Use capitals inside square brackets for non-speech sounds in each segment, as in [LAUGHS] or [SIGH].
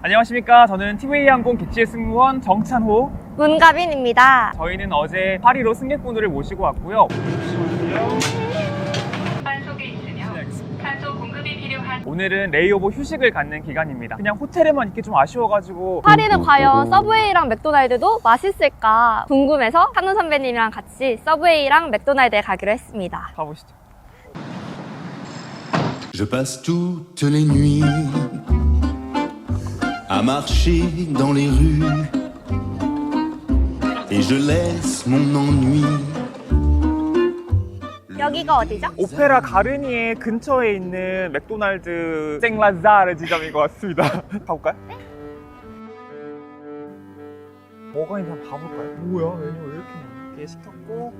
안녕하십니까. 저는 티웨이 항공 기지의 승무원 정찬호. 문가빈입니다. 저희는 어제 파리로 승객분들을 모시고 왔고요. 산속에 있으며 네, 알겠습니다. 산소 공급이 필요한 오늘은 레이오버 휴식을 갖는 기간입니다. 그냥 호텔에만 있기 좀 아쉬워가지고 파리는 과연 서브웨이랑 맥도날드도 맛있을까 궁금해서 한우 선배님이랑 같이 서브웨이랑 맥도날드에 가기로 했습니다. 가보시죠. Je passe toutes les nuits à marcher dans les rues et je laisse mon ennui. 여기가 어디죠? 오페라 가르니에 근처에 있는 맥도날드 생라자르 지점인 것 같습니다. [LAUGHS] 가볼까요? 뭐가 있는지 한번 가볼까요? 뭐야? 메뉴 왜 이렇게 많게 시켰고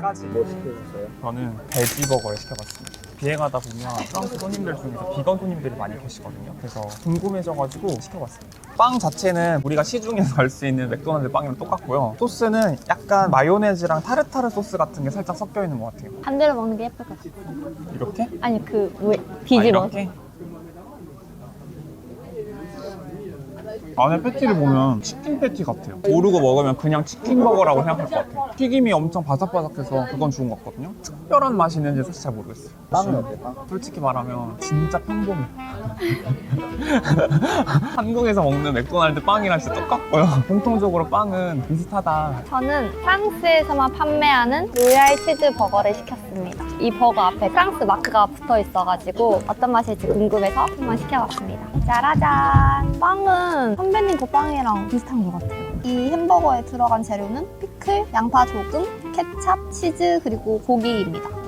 까지 뭐 시켜주세요? 저는 베지버거를 시켜봤습니다. 비행하다 보면 프랑스 손님들 중에서 비건 손님들이 많이 계시거든요. 그래서 궁금해져가지고 시켜봤습니다. 빵 자체는 우리가 시중에서 알 수 있는 맥도날드 빵이랑 똑같고요. 소스는 약간 마요네즈랑 타르타르 소스 같은 게 살짝 섞여 있는 것 같아요. 반대로 먹는 게 예쁠 것 같아. 이렇게? 아니 그 왜, 아, 뒤집어. 이렇게? 안에 패티를 보면 치킨 패티 같아요. 모르고 먹으면 그냥 치킨 버거라고 생각할 것 같아요. 튀김이 엄청 바삭바삭해서 그건 좋은 것 같거든요. 특별한 맛이 있는지 사실 잘 모르겠어요. 빵은 어때요? 솔직히 말하면 진짜 평범해. [LAUGHS] 한국에서 먹는 맥도날드 빵이랑 진짜 똑같고요. 공통적으로 빵은 비슷하다. 저는 프랑스에서만 판매하는 로얄 치즈 버거를 시켰 습니다. 이 버거 앞에 프랑스 마크가 붙어 있어가지고 어떤 맛일지 궁금해서 한번 시켜봤습니다. 짜라잔! 빵은 선배님 그 빵이랑 비슷한 것 같아요. 이 햄버거에 들어간 재료는 피클, 양파 조금, 케찹, 치즈, 그리고 고기입니다. [LAUGHS]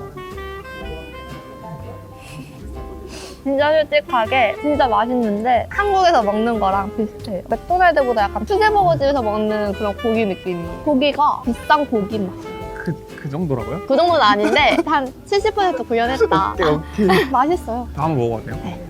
진짜 솔직하게 진짜 맛있는데 한국에서 먹는 거랑 비슷해요. 맥도날드보다 약간 수제버거집에서 먹는 그런 고기 느낌이에요. 고기가 비싼 고기 맛. 그, 그 정도라고요? 그 정도는 아닌데 한 70% 구현했다. 오케이, 오케이. [LAUGHS] 맛있어요. 다 한번 먹어봐도 돼요? 네.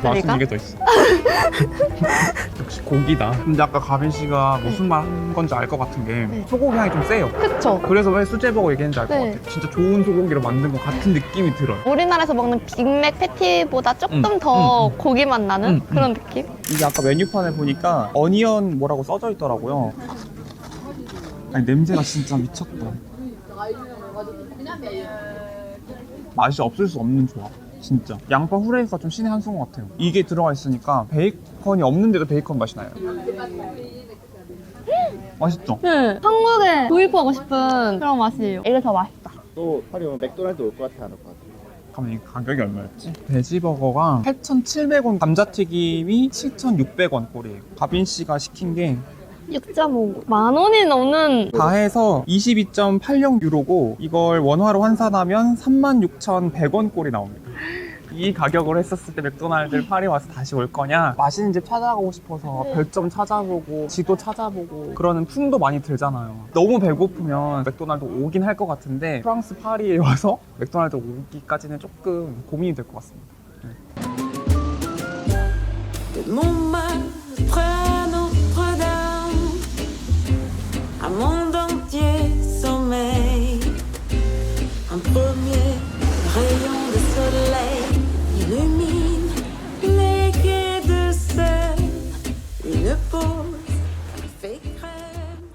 맛은 그러니까? 이게 더 있어. [LAUGHS] 역시 고기다. 근데 아까 가빈 씨가 무슨 말 한 건지 알 것 같은 게 네. 소고기 향이 좀 세요. 그쵸? 그래서 왜 수제버거 얘기했는지 알 것 네. 같아요. 진짜 좋은 소고기로 만든 것 같은 느낌이 들어요. 우리나라에서 먹는 빅맥 패티보다 조금 음, 더 음, 음. 고기 맛 나는 음, 그런 느낌? 이게 아까 메뉴판에 보니까 어니언 뭐라고 써져 있더라고요. 아니 냄새가 진짜 미쳤다. 맛이 없을 수 없는 조합. 진짜 양파 후레이가 좀 신의 한 수인 것 같아요. 이게 들어가 있으니까 베이컨이 없는데도 베이컨 맛이 나요. [LAUGHS] 맛있죠? 네. 한국에 도입하고 싶은 그런 맛이에요. 이게 더 맛있다. 또 파리 오면 맥도날드 올 것 같아 안 올 것 같아? 잠깐만 이 가격이 얼마였지? 돼지버거가 8,700원, 감자튀김이 7,600원 꼴이에요. 가빈 씨가 시킨 게 6.5. 만 원이 넘는 다 해서 22.80 유로고 이걸 원화로 환산하면 36,100원 꼴이 나옵니다. 이 가격으로 했었을 때 맥도날드 파리 와서 다시 올 거냐 맛있는 집 찾아가고 싶어서 별점 찾아보고 지도 찾아보고 그러는 풍도 많이 들잖아요 너무 배고프면 맥도날드 오긴 할 것 같은데 프랑스 파리에 와서 맥도날드 오기까지는 조금 고민이 될 것 같습니다 Montmartre, un monde entier sommeille. Un premier rayon de soleil illumine les quais de Seine. Une pause fait crème.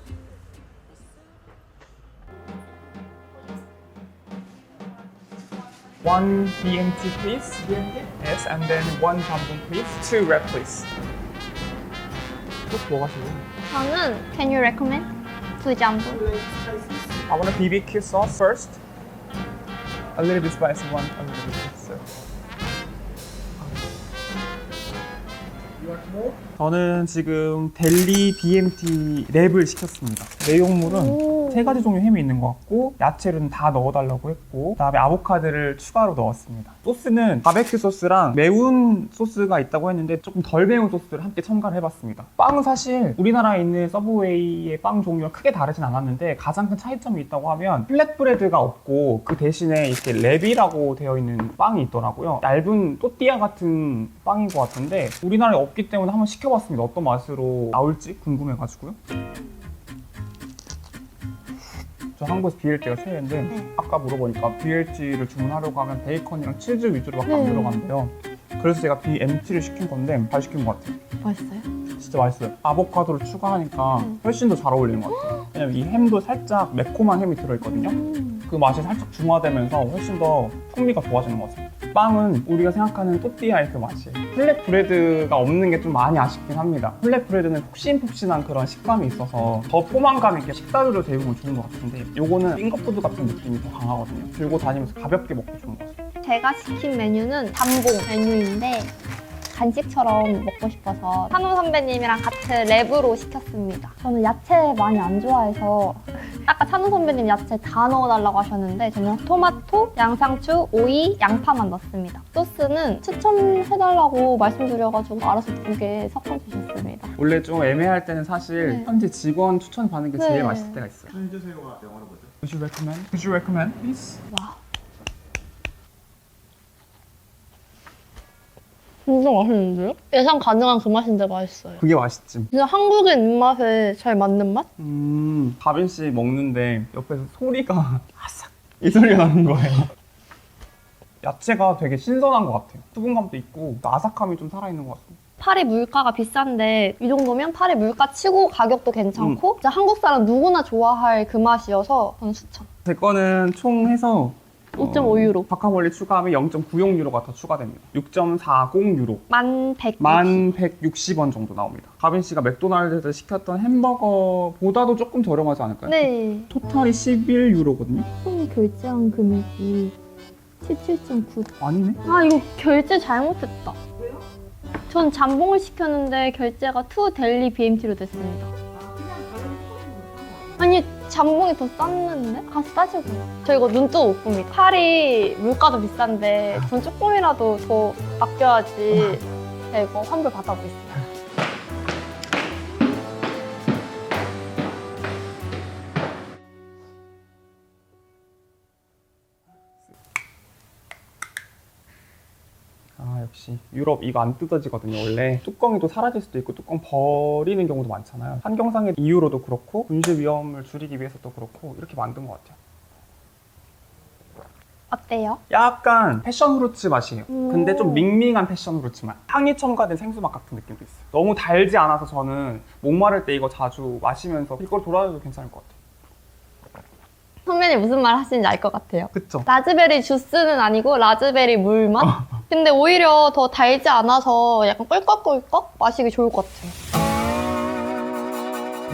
One BMT please Yes and then one jambon please Two wrap please 또 뭐가 좋아요? 저는 Can you recommend? 두 잠부. I want a BBQ sauce first. A little bit spicy one, a little bit so. 저는 지금 델리 BMT 랩을 시켰습니다. 내용물은 세 가지 종류 햄이 있는 것 같고 야채는 다 넣어달라고 했고 그다음에 아보카드를 추가로 넣었습니다. 소스는 바베큐 소스랑 매운 소스가 있다고 했는데 조금 덜 매운 소스를 함께 첨가를 해봤습니다. 빵은 사실 우리나라에 있는 서브웨이의 빵 종류가 크게 다르진 않았는데 가장 큰 차이점이 있다고 하면 플랫브레드가 없고 그 대신에 이렇게 랩이라고 되어 있는 빵이 있더라고요. 얇은 또띠아 같은 빵인 것 같은데 우리나라에 없기 때문에 한번 시켜봤습니다. 어떤 맛으로 나올지 궁금해가지고요. 저 한국에서 BLT가 최애인데 아까 물어보니까 BLT를 주문하려고 하면 베이컨이랑 치즈 위주로밖에 안 네. 들어간대요. 그래서 제가 BMT를 시킨 건데 잘 시킨 것 같아요. 맛있어요? 진짜 맛있어요. 아보카도를 추가하니까 음. 훨씬 더 잘 어울리는 것 같아요. 왜냐면 이 햄도 살짝 매콤한 햄이 들어있거든요. 음. 그 맛이 살짝 중화되면서 훨씬 더 풍미가 좋아지는 것 같아요. 빵은 우리가 생각하는 또띠아의 그 맛이에요. 플랫 브레드가 없는 게 좀 많이 아쉽긴 합니다. 플랫 브레드는 폭신폭신한 그런 식감이 있어서 더 포만감 있게 식사료로 데우면 좋은 것 같은데 요거는 핑거푸드 같은 느낌이 더 강하거든요. 들고 다니면서 가볍게 먹기 좋은 것 같아요. 제가 시킨 메뉴는 잠봉 메뉴인데 간식처럼 먹고 싶어서 한우 선배님이랑 같이 랩으로 시켰습니다. 저는 야채 많이 안 좋아해서 아까 찬우 선배님 야채 다 넣어달라고 하셨는데 저는 토마토, 양상추, 오이, 양파만 넣습니다. 소스는 추천해달라고 말씀드려가지고 알아서 두 개 섞어주셨습니다. 원래 좀 애매할 때는 사실 네. 현지 직원 추천 받는 게 제일 네. 맛있을 때가 있어요. 현주새우가 영어로 뭐죠? Would you recommend? Would you recommend, please? 진짜 맛있는데요? 예상 가능한 그 맛인데 맛있어요. 그게 맛있지. 진짜 한국인 입맛에 잘 맞는 맛? 음, 가빈 씨 먹는데 옆에서 소리가 [LAUGHS] 아삭 이 소리가 나는 거예요. 야채가 되게 신선한 것 같아요. 수분감도 있고 아삭함이 좀 살아있는 것 같아요. 파리 물가가 비싼데 이 정도면 파리 물가 치고 가격도 괜찮고 진짜 한국 사람 누구나 좋아할 그 맛이어서 저는 추천. 제 거는 총 해서 5.5 유로. 바카몰리 추가하면 0.96 유로가 더 추가됩니다. 6.40 유로. 만 100. 만 160원 정도 나옵니다. 가빈 씨가 맥도날드에서 시켰던 햄버거보다도 조금 저렴하지 않을까요? 네. 토탈이 11 유로거든요. 총 결제한 금액이 17.9. 아니네. 아 이거 결제 잘못했다. 왜요? 전 잠봉을 시켰는데 결제가 투 델리 BMT로 됐습니다. 아니 잠봉이 더 쌌는데? 가서 따지고요. 저 이거 눈 뜨고 못 봅니다. 파리 물가도 비싼데 전 조금이라도 더 아껴야지. 제가 이거 환불 받아보겠습니다. 역시. 유럽 이거 안 뜯어지거든요 원래. 뚜껑이 또 사라질 수도 있고 뚜껑 버리는 경우도 많잖아요. 환경상의 이유로도 그렇고 분실 위험을 줄이기 위해서도 그렇고 이렇게 만든 것 같아요. 어때요? 약간 패션 후르츠 맛이에요. 음. 근데 좀 밍밍한 패션 후르츠 맛. 향이 첨가된 생수맛 같은 느낌도 있어요. 너무 달지 않아서 저는 목마를 때 이거 자주 마시면서 이걸 돌아다녀도 괜찮을 것 같아요 선배님 무슨 말 하시는지 알 것 같아요. 그쵸? 라즈베리 주스는 아니고 라즈베리 물 맛? [LAUGHS] 근데 오히려 더 달지 않아서 약간 꿀꺽꿀꺽 마시기 좋을 것 같아요.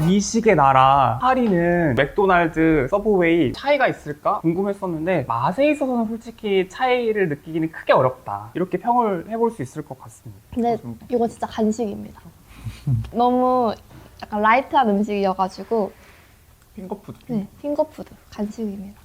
미식의 나라 파리는 맥도날드, 서브웨이 차이가 있을까 궁금했었는데 맛에 있어서는 솔직히 차이를 느끼기는 크게 어렵다 이렇게 평을 해볼 수 있을 것 같습니다 근데 그. 이거 진짜 간식입니다. 너무 약간 라이트한 음식이어가지고 핑거푸드 네, 핑거푸드 간식입니다.